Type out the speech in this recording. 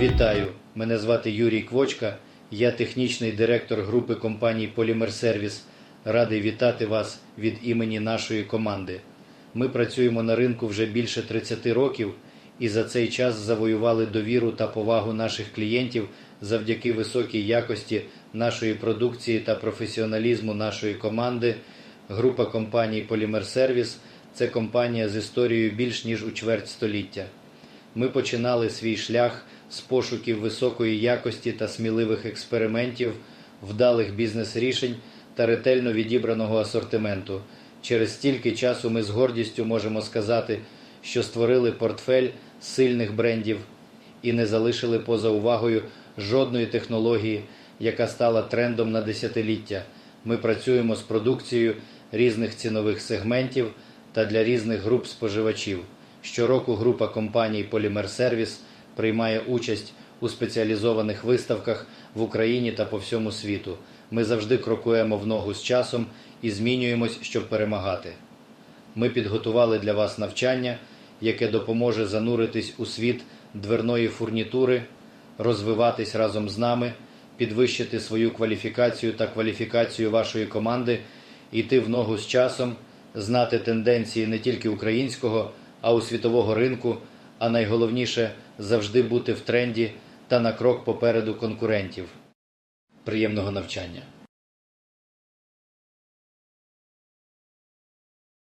Вітаю! Мене звати Юрій Квочка. Я технічний директор групи компаній Полімер Сервіс. Радий вітати вас від імені нашої команди. Ми працюємо на ринку вже більше 30 років і за цей час завоювали довіру та повагу наших клієнтів завдяки високій якості нашої продукції та професіоналізму нашої команди. Група компаній Полімер Сервіс це компанія з історією більш ніж у чверть століття. Ми починали свій шлях з пошуків високої якості та сміливих експериментів, вдалих бізнес-рішень та ретельно відібраного асортименту. Через стільки часу ми з гордістю можемо сказати, що створили портфель сильних брендів і не залишили поза увагою жодної технології, яка стала трендом на десятиліття. Ми працюємо з продукцією різних цінових сегментів та для різних груп споживачів. Щороку група компаній Service приймає участь у спеціалізованих виставках в Україні та по всьому світу. Ми завжди крокуємо в ногу з часом і змінюємось, щоб перемагати. Ми підготували для вас навчання, яке допоможе зануритись у світ дверної фурнітури, розвиватись разом з нами, підвищити свою кваліфікацію та кваліфікацію вашої команди, йти в ногу з часом, знати тенденції не тільки українського, а у світового ринку, а найголовніше завжди бути в тренді та на крок попереду конкурентів. Приємного навчання!